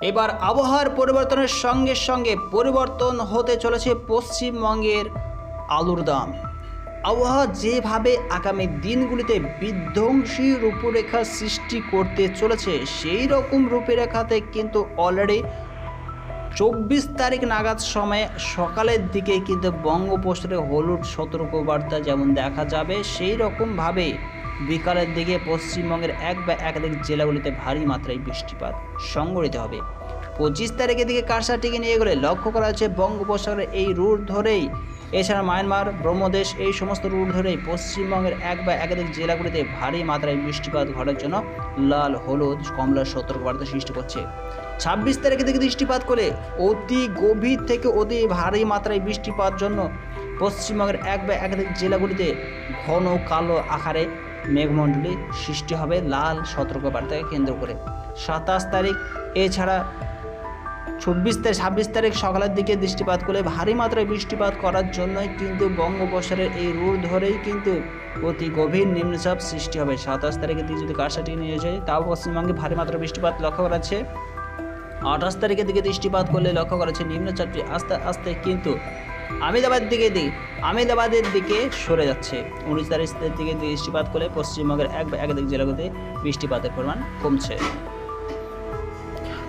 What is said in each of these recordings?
এবার আবহাওয়ার পরিবর্তনের সঙ্গে সঙ্গে পরিবর্তন হতে চলেছে পশ্চিমবঙ্গের আলুর দাম। আবহাওয়া যেভাবে আগামী দিনগুলিতে বিধ্বংসী রূপরেখা সৃষ্টি করতে চলেছে, সেই রকম রূপরেখাতে কিন্তু অলরেডি চব্বিশ তারিখ নাগাদ সময়ে সকালের দিকে কিন্তু বঙ্গোপসাগরে হলুদ সতর্কবার্তা যেমন দেখা যাবে, সেই রকমভাবে বিকালের দিকে পশ্চিমবঙ্গের এক বা একাধিক জেলাগুলিতে ভারী মাত্রায় বৃষ্টিপাত সংঘটিত হবে। পঁচিশ তারিখের দিকে কারসাটিকে নিয়ে গেলে লক্ষ্য করা হচ্ছে বঙ্গোপসাগরের এই রুট ধরেই, এছাড়া মায়ানমার, ব্রহ্মদেশ এই সমস্ত রুট ধরেই পশ্চিমবঙ্গের এক বা একাধিক জেলাগুলিতে ভারী মাত্রায় বৃষ্টিপাত ঘটার জন্য লাল, হলুদ, কমলা সতর্কবার্তা সৃষ্টি করছে। ছাব্বিশ তারিখে থেকে বৃষ্টিপাত করে অতি গভীর থেকে অতি ভারী মাত্রায় বৃষ্টিপাত জন্য পশ্চিমবঙ্গের এক বা একাধিক জেলাগুলিতে ঘন কালো আকারে মেঘমণ্ডলী সৃষ্টি হবে লাল সতর্কবার্তাকে কেন্দ্র করে। সাতাশ তারিখ, এছাড়া চব্বিশ তারিখ ছাব্বিশ তারিখ সকালের দিকে বৃষ্টিপাত করলে ভারী মাত্রায় বৃষ্টিপাত করার জন্যই কিন্তু বঙ্গোপসাগরের এই রুট ধরেই কিন্তু অতি গভীর নিম্নচাপ সৃষ্টি হবে। সাতাশ তারিখের দিকে যদি কারসাটি নিয়ে যায়। তাও পশ্চিমবঙ্গে ভারী মাত্রায় বৃষ্টিপাত লক্ষ্য করা যাচ্ছে। আঠাশ তারিখের দিকে দৃষ্টিপাত করলে লক্ষ্য করা যাচ্ছে নিম্নচাপটি আস্তে আস্তে কিন্তু আমেদাবাদের দিকে দিক আমেদাবাদের দিকে সরে যাচ্ছে। উনিশ তারিখের দিকে বৃষ্টিপাত করলে পশ্চিমবঙ্গের এক বা একাধিক জেলাগুলিতে বৃষ্টিপাতের পরিমাণ কমছে।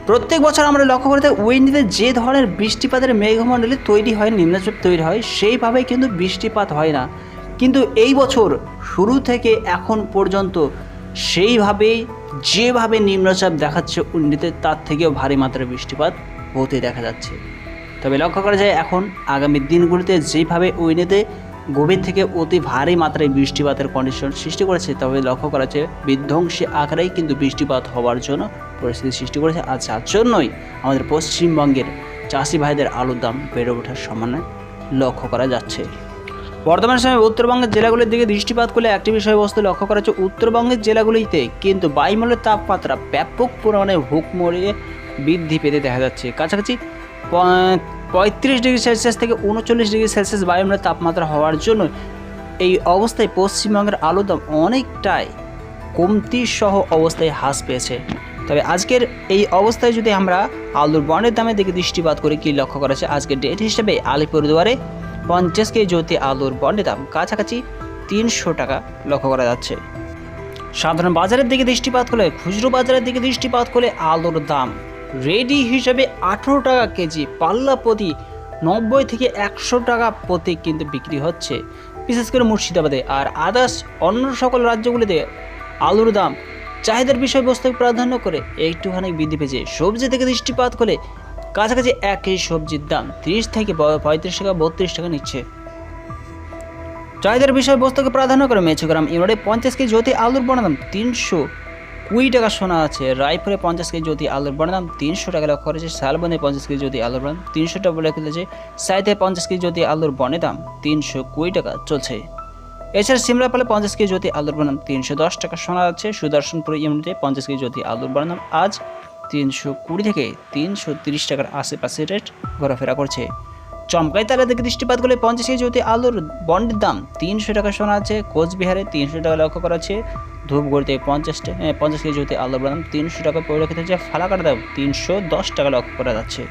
প্রত্যেক বছর আমরা লক্ষ্য করে থাকি উইন্ডিতে যে ধরনের বৃষ্টিপাতের মেঘমণ্ডলী তৈরি হয়, নিম্নচাপ তৈরি হয়, সেইভাবেই কিন্তু বৃষ্টিপাত হয় না। কিন্তু এই বছর শুরু থেকে এখন পর্যন্ত সেইভাবেই যেভাবে নিম্নচাপ দেখাচ্ছে উন্ডিতে তার থেকেও ভারী মাত্রার বৃষ্টিপাত হতে দেখা যাচ্ছে। তবে লক্ষ্য করা যায় এখন আগামী দিনগুলিতে যেভাবে উইনেতে গভীর থেকে অতি ভারী মাত্রায় বৃষ্টিপাতের কন্ডিশন সৃষ্টি করেছে, তবে লক্ষ্য করা যায় বিধ্বংসী আকারেই কিন্তু বৃষ্টিপাত হওয়ার জন্য পরিস্থিতি সৃষ্টি করেছে। আর যার জন্যই আমাদের পশ্চিমবঙ্গের চাষি ভাইদের আলুর দাম বেড়ে ওঠার সম্ভাবনা লক্ষ্য করা যাচ্ছে। বর্তমান সময়ে উত্তরবঙ্গের জেলাগুলির দিকে দৃষ্টিপাত করলে একটি বিষয়বস্তু লক্ষ্য করা যাচ্ছে উত্তরবঙ্গের জেলাগুলিতে কিন্তু বায়ুমণ্ডলের তাপমাত্রা ব্যাপক পরিমাণে হুক মরিয়ে বৃদ্ধি পেতে দেখা যাচ্ছে। কাছাকাছি পঁয়ত্রিশ ডিগ্রি সেলসিয়াস থেকে উনচল্লিশ ডিগ্রি সেলসিয়াস বায়ুমণ্ডলের তাপমাত্রা হওয়ার জন্য এই অবস্থায় পশ্চিমবঙ্গের আলুর দাম অনেকটাই কমতি সহ অবস্থায় হ্রাস পেয়েছে। তবে আজকের এই অবস্থায় যদি আমরা আলুর বন্ডের দামের দিকে দৃষ্টিপাত করি, কি লক্ষ্য করা যাচ্ছে আজকের ডেট হিসেবে আলিপুরদুয়ারে পঞ্চাশ কেজি জ্যোতি আলুর বন্ডের দাম কাছাকাছি তিনশো টাকা লক্ষ্য করা যাচ্ছে। সাধারণ বাজারের দিকে দৃষ্টিপাত করলে, খুচরো বাজারের দিকে দৃষ্টিপাত করলে আলুর দাম রেডি হিসেবে আঠেরো টাকা কেজি, পাল্লা প্রতি নব্বই থেকে একশো টাকা প্রতি কিন্তু বিক্রি হচ্ছে। বিশেষ করে মুর্শিদাবাদে। আর আদার্স অন্য সকল রাজ্যগুলিতে আলুর দাম, চাহিদার বিষয়বস্তুকে প্রাধান্য করে একটুখানি বৃদ্ধি পেয়েছে। সবজি থেকে দৃষ্টিপাত করে কাছাকাছি এক কেজি সবজির দাম, তিরিশ থেকে পঁয়ত্রিশ টাকা, বত্রিশ টাকা নিচ্ছে। চাহিদার বিষয়বস্তুকে প্রাধান্য করে মেচুগ্রাম ইউনিটে পঞ্চাশ কেজি জ্যোতি আলুর বনাদাম তিনশো কুড়ি টাকা সোনা আছে। রায়পুরে পঞ্চাশ কেজি জ্যোতি আলুর বনাদাম তিনশো টাকা লক্ষ্য করেছে শালবনে পঞ্চাশ কেজি জ্যোতি আলুর বনাদাম তিনশো টাকা বলে খুলেছে সাইতে পঞ্চাশ কেজি জ্যোতি আলুর বনে দাম তিনশো কুড়ি টাকা চলছে। এছাড়া সিমলাপালে পঞ্চাশ কেজি জ্যোতি আলুর বনাম তিনশো দশ টাকা শোনা যাচ্ছে সুদর্শনপুর ইউনিটে পঞ্চাশ কেজি জ্যোতি আলুর বনাম আজ তিনশো কুড়ি থেকে তিনশো তিরিশ টাকার আশেপাশে রেট ঘোরাফেরা করছে। চমকাই তারা থেকে দৃষ্টিপাত করলে পঞ্চাশ কেজি জ্যোতি আলুর বন্ডের দাম তিনশো টাকা শোনা আছে। কোচবিহারে তিনশো টাকা লক্ষ্য করা আছে ধূপগড়িতে পঞ্চাশ পঞ্চাশ কেজি হতে আলুর দাম তিনশো টাকা পরিলক্ষিত হচ্ছে ফালাকাটা দাম তিনশো দশ টাকা লক্ষ্য করা যাচ্ছে।